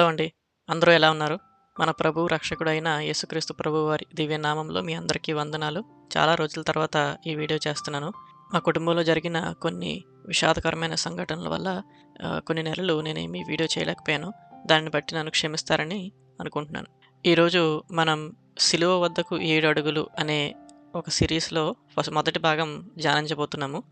Hello అండి. అందరూ ఎలా ఉన్నారు? మన ప్రభు రక్షకుడైన యేసుక్రీస్తు ప్రభువు వారి దివ్య నామంలో మీ అందరికీ వందనాలు. చాలా రోజుల తర్వాత ఈ వీడియో చేస్తున్నాను. మా కుటుంబంలో జరిగిన కొన్ని విషాదకరమైన సంఘటనల వల్ల కొన్ని నెలలు నేనేమి వీడియో చేయలేకపోయాను. దాన్ని బట్టి నన్ను క్షమిస్తారని అనుకుంటున్నాను. ఈరోజు మనం 'సిలువ వద్దకు ఏడు అడుగులు' అనే ఒక సిరీస్‌లో ఫస్ట్ మొదటి భాగం ధ్యానించబోతున్నాము.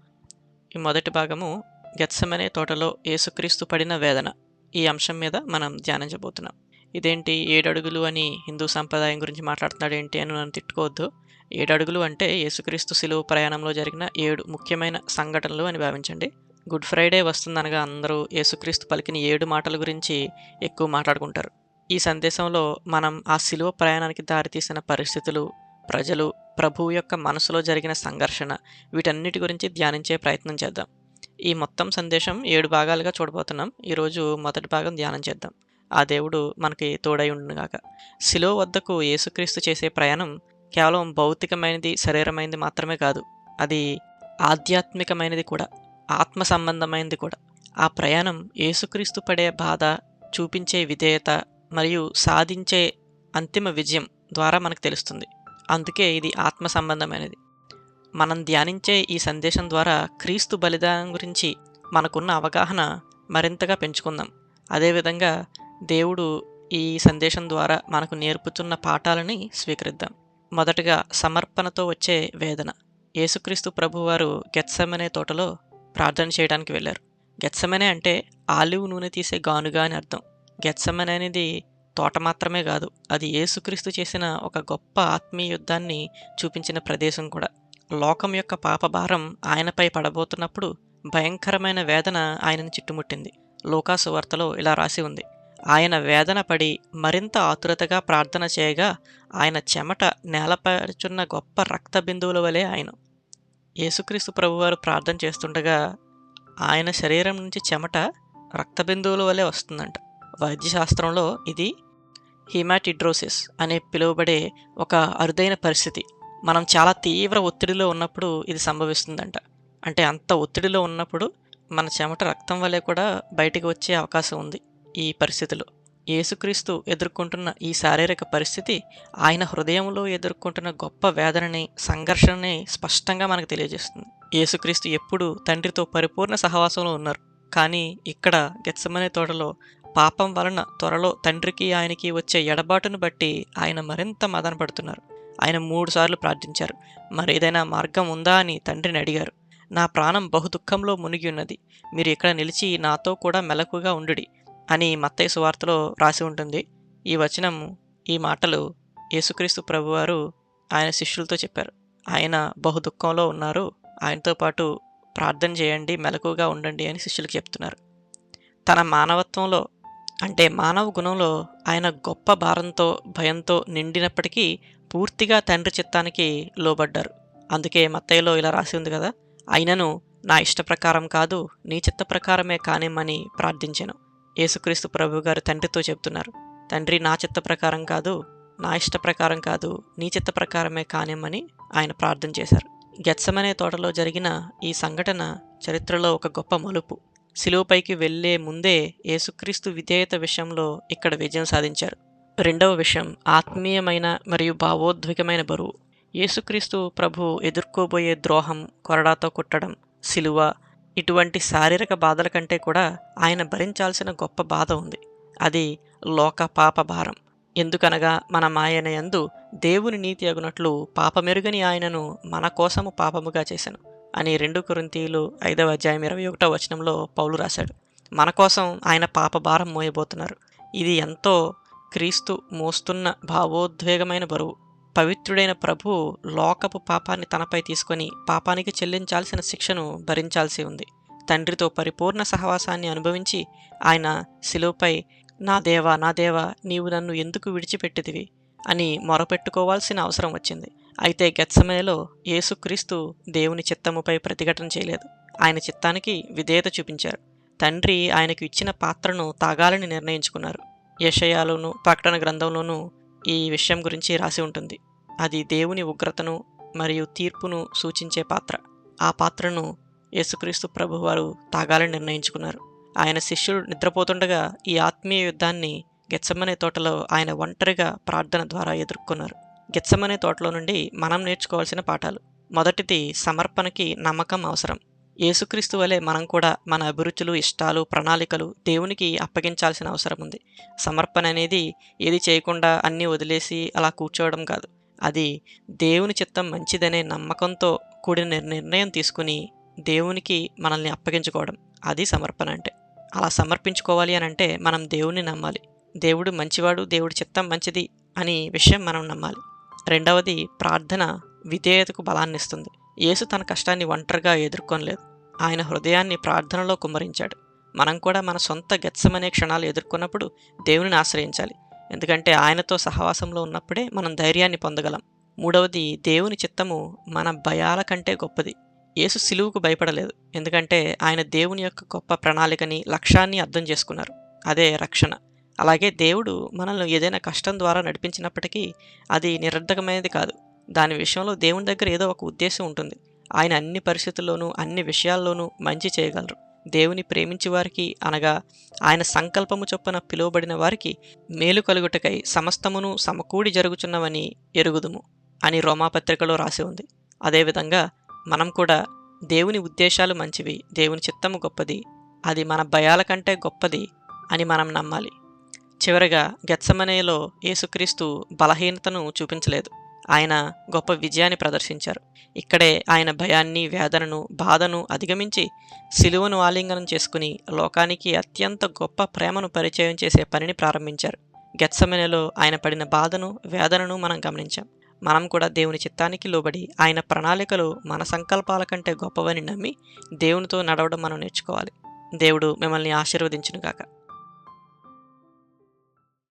ఈ మొదటి భాగము గెత్సమనే తోటలో యేసుక్రీస్తు పడిన వేదన' ఈ అంశం మీద మనం ధ్యానించబోతున్నాం. ఇదేంటి 7 అడుగులు అని హిందూ సంప్రదాయం గురించి మాట్లాడుతున్నాడు ఏంటి అని నన్ను తిట్టుకోవద్దు. ఏడు అడుగులు అంటే యేసుక్రీస్తు శిలువ ప్రయాణంలో జరిగిన ఏడు ముఖ్యమైన సంఘటనలు అని భావించండి. గుడ్ ఫ్రైడే వస్తుందనగా అందరూ యేసుక్రీస్తు పలికిన ఏడు మాటల గురించి ఎక్కువ మాట్లాడుకుంటారు. ఈ సందేశంలో మనం ఆ శిలువ ప్రయాణానికి దారితీసిన పరిస్థితులు, ప్రజలు, ప్రభువు యొక్క మనసులో జరిగిన సంఘర్షణ వీటన్నిటి గురించి ధ్యానించే ప్రయత్నం చేద్దాం. ఈ మొత్తం సందేశం ఏడు భాగాలుగా చూడబోతున్నాం. ఈరోజు మొదటి భాగం ధ్యానం చేద్దాం. ఆ దేవుడు మనకి తోడై ఉండుగాక శిలో వద్దకు యేసుక్రీస్తు చేసే ప్రయాణం కేవలం భౌతికమైనది, శరీరమైనది మాత్రమే కాదు. అది ఆధ్యాత్మికమైనది కూడా. ఆత్మ సంబంధమైనది కూడా. ఆ ప్రయాణం యేసుక్రీస్తు పడే బాధ, చూపించే విధేయత మరియు సాధించే అంతిమ విజయం ద్వారా మనకు తెలుస్తుంది. అందుకే ఇది ఆత్మ సంబంధమైనది. మనం ధ్యానించే ఈ సందేశం ద్వారా క్రీస్తు బలిదానం గురించి మనకున్న అవగాహన మరింతగా పెంచుకుందాం. అదేవిధంగా దేవుడు ఈ సందేశం ద్వారా మనకు నేర్పుతున్న పాఠాలని స్వీకరిద్దాం. మొదటగా సమర్పణతో వచ్చే వేదన. యేసుక్రీస్తు ప్రభువారు గెత్సమనే తోటలో ప్రార్థన చేయడానికి వెళ్ళారు. గెత్సమనే అంటే ఆలివ్ నూనె తీసే గానుగా అని అర్థం. గెత్సమనే అనేది తోట మాత్రమే కాదు. అది యేసుక్రీస్తు చేసిన ఒక గొప్ప ఆత్మీయ యుద్ధాన్ని చూపించిన ప్రదేశం కూడా. లోకం యొక్క పాపభారం ఆయనపై పడబోతున్నప్పుడు భయంకరమైన వేదన ఆయనను చుట్టుముట్టింది. లోకాసు వార్తలో ఇలా రాసి ఉంది. ఆయన వేదన పడి మరింత ఆతురతగా ప్రార్థన చేయగా ఆయన చెమట నేలపరుచున్న గొప్ప రక్త బిందువుల వలె ఆయన యేసుక్రీస్తు ప్రభువారు ప్రార్థన చేస్తుండగా ఆయన శరీరం నుంచి చెమట రక్త బిందువుల వలె వస్తుందంట. వైద్యశాస్త్రంలో ఇది హిమాటిడ్రోసిస్ అనే పిలువబడే ఒక అరుదైన పరిస్థితి. మనం చాలా తీవ్ర ఒత్తిడిలో ఉన్నప్పుడు ఇది సంభవిస్తుందంట. అంటే అంత ఒత్తిడిలో ఉన్నప్పుడు మన చెమట రక్తం వలె కూడా బయటికి వచ్చే అవకాశం ఉంది ఈ పరిస్థితిలో. యేసుక్రీస్తు ఎదుర్కొంటున్న ఈ శారీరక పరిస్థితి ఆయన హృదయంలో ఎదుర్కొంటున్న గొప్ప వేదనని, సంఘర్షణని స్పష్టంగా మనకు తెలియజేస్తుంది. యేసుక్రీస్తు ఎప్పుడూ తండ్రితో పరిపూర్ణ సహవాసంలో ఉన్నారు. కానీ ఇక్కడ గెత్సమనే తోటలో పాపం వలన త్వరలో తండ్రికి ఆయనకి వచ్చే ఎడబాటును బట్టి ఆయన మరింత మదనపడుతున్నారు. ఆయన మూడు సార్లు ప్రార్థించారు. మరేదైనా మార్గం ఉందా అని తండ్రిని అడిగారు. నా ప్రాణం బహు దుఃఖంలో మునిగి ఉన్నది. మీరు ఇక్కడ నిలిచి నాతో కూడా మెలకువగా ఉండుడి అని మత్తయ్య సువార్తలో రాసి ఉంటుంది. ఈ వచనం ఈ మాటలు యేసుక్రీస్తు ప్రభువారు ఆయన శిష్యులతో చెప్పారు. ఆయన బహు దుఃఖంలో ఉన్నారు. ఆయనతో పాటు ప్రార్థన చేయండి, మెలకువగా ఉండండి అని శిష్యులకు చెప్తున్నారు. తన మానవత్వంలో అంటే మానవ గుణంలో ఆయన గొప్ప భారంతో, భయంతో నిండినప్పటికీ పూర్తిగా తండ్రి చిత్తానికి లోబడ్డారు. అందుకే మత్తయ్యలో ఇలా రాసి ఉంది కదా! అయినను నా ఇష్ట ప్రకారం కాదు, నీ చిత్త ప్రకారమే కానిమ్మని ప్రార్థించాను యేసుక్రీస్తు ప్రభువుగారు తండ్రితో చెప్తున్నారు. తండ్రి నా చిత్త ప్రకారం కాదు, నా ఇష్ట ప్రకారం కాదు, నీ చిత్త ప్రకారమే కానిమ్మని ఆయన ప్రార్థన చేశారు. గెత్సమనే తోటలో జరిగిన ఈ సంఘటన చరిత్రలో ఒక గొప్ప మలుపు. సిలువపైకి వెళ్ళే ముందే యేసుక్రీస్తు విధేయత విషయంలో ఇక్కడ విజయం సాధించారు. రెండవ విషయం ఆత్మీయమైన మరియు భావోద్వేగమైన బరువు. యేసుక్రీస్తు ప్రభువు ఎదుర్కోబోయే ద్రోహం, కొరడాతో కొట్టడం, సిలువ ఇటువంటి శారీరక బాధల కంటే కూడా ఆయన భరించాల్సిన గొప్ప బాధ ఉంది. అది లోక పాప భారం. ఎందుకనగా మనమాయన యందు దేవుని నీతి అగునట్లు పాపమెరుగని ఆయనను మన కోసము పాపముగా చేశాను అని 2 కొరింథీయులు ఐదవ అధ్యాయం ఇరవై ఒకటో వచనంలో పౌలు రాశాడు. మన కోసం ఆయన పాప భారం మోయబోతున్నారు. ఇది ఎంతో క్రీస్తు మోస్తున్న భావోద్వేగమైన బరువు. పవిత్రుడైన ప్రభు లోకపు పాపాన్ని తనపై తీసుకొని పాపానికి చెల్లించాల్సిన శిక్షను భరించాల్సి ఉంది. తండ్రితో పరిపూర్ణ సహవాసాన్ని అనుభవించి ఆయన శిలువపై నా దేవా నా దేవా నీవు నన్ను ఎందుకు విడిచిపెట్టిదివి అని మొరపెట్టుకోవాల్సిన అవసరం వచ్చింది. అయితే గెత్సెమనేలో యేసుక్రీస్తు దేవుని చిత్తముపై ప్రతిఘటన చేయలేదు. ఆయన చిత్తానికి విధేయత చూపించారు. తండ్రి ఆయనకు ఇచ్చిన పాత్రను తాగాలని నిర్ణయించుకున్నారు. యెషయాలోను ప్రకటన గ్రంథంలోనూ ఈ విషయం గురించి రాసి ఉంటుంది. అది దేవుని ఉగ్రతను మరియు తీర్పును సూచించే పాత్ర. ఆ పాత్రను యేసుక్రీస్తు ప్రభువారు తాగాలని నిర్ణయించుకున్నారు. ఆయన శిష్యుడు నిద్రపోతుండగా ఈ ఆత్మీయ యుద్ధాన్ని గెచ్చమ్మనే తోటలో ఆయన ఒంటరిగా ప్రార్థన ద్వారా ఎదుర్కొన్నారు గిత్సమనే తోటలో నుండి మనం నేర్చుకోవాల్సిన పాఠాలు. మొదటిది సమర్పణకి నమ్మకం అవసరం. యేసుక్రీస్తు వలె మనం కూడా మన అభిరుచులు ఇష్టాలు ప్రణాళికలు దేవునికి అప్పగించాల్సిన అవసరం ఉంది. సమర్పణ అనేది ఏది చేయకుండా అన్నీ వదిలేసి అలా కూర్చోవడం కాదు. అది దేవుని చిత్తం మంచిదనే నమ్మకంతో కూడిన నిర్ణయం తీసుకుని దేవునికి మనల్ని అప్పగించుకోవడం. అది సమర్పణ అంటే. అలా సమర్పించుకోవాలి అని అంటే మనం దేవుణ్ణి నమ్మాలి. దేవుడు మంచివాడు దేవుడి చిత్తం మంచిది అని విషయం మనం నమ్మాలి. రెండవది ప్రార్థన విధేయతకు బలాన్ని ఇస్తుంది యేసు తన కష్టాన్ని ఒంటరిగా ఎదుర్కొనలేదు. ఆయన హృదయాన్ని ప్రార్థనలో కుమ్మరించాడు. మనం కూడా మన సొంత గెత్సమనే క్షణాలు ఎదుర్కొన్నప్పుడు దేవునిని ఆశ్రయించాలి. ఎందుకంటే ఆయనతో సహవాసంలో ఉన్నప్పుడే మనం ధైర్యాన్ని పొందగలం. మూడవది దేవుని చిత్తము మన భయాల కంటే గొప్పది. యేసు సిలువుకు భయపడలేదు. ఎందుకంటే ఆయన దేవుని యొక్క గొప్ప ప్రణాళికని లక్ష్యాన్ని అర్థం చేసుకున్నారు. అదే రక్షణ. అలాగే దేవుడు మనల్ని ఏదైనా కష్టం ద్వారా నడిపించినప్పటికీ అది నిరర్ధకమైనది కాదు. దాని విషయంలో దేవుని దగ్గర ఏదో ఒక ఉద్దేశం ఉంటుంది. ఆయన అన్ని పరిస్థితుల్లోనూ అన్ని విషయాల్లోనూ మంచి చేయగలరు. దేవుని ప్రేమించి వారికి అనగా ఆయన సంకల్పము చొప్పున పిలువబడిన వారికి మేలు కలుగుటకై సమస్తమును సమకూడి జరుగుచున్నవని ఎరుగుదుము అని రోమాపత్రికలో రాసి ఉంది. అదేవిధంగా మనం కూడా దేవుని ఉద్దేశాలు మంచివి దేవుని చిత్తము గొప్పది అది మన భయాల కంటే గొప్పది అని మనం నమ్మాలి. చివరగా గెత్సమనేలో యేసుక్రీస్తు బలహీనతను చూపించలేదు. ఆయన గొప్ప విజయాన్ని ప్రదర్శించారు. ఇక్కడే ఆయన భయాన్ని వేదనను బాధను అధిగమించి సిలువను ఆలింగనం చేసుకుని లోకానికి అత్యంత గొప్ప ప్రేమను పరిచయం చేసే పనిని ప్రారంభించారు. గెత్సమనేలో ఆయన పడిన బాధను వేదనను మనం గమనించాం. మనం కూడా దేవుని చిత్తానికి లోబడి ఆయన ప్రణాళికలు మన సంకల్పాల కంటే గొప్పవని నమ్మి దేవునితో నడవడం మనం నేర్చుకోవాలి. దేవుడు మిమ్మల్ని ఆశీర్వదించునుగాక.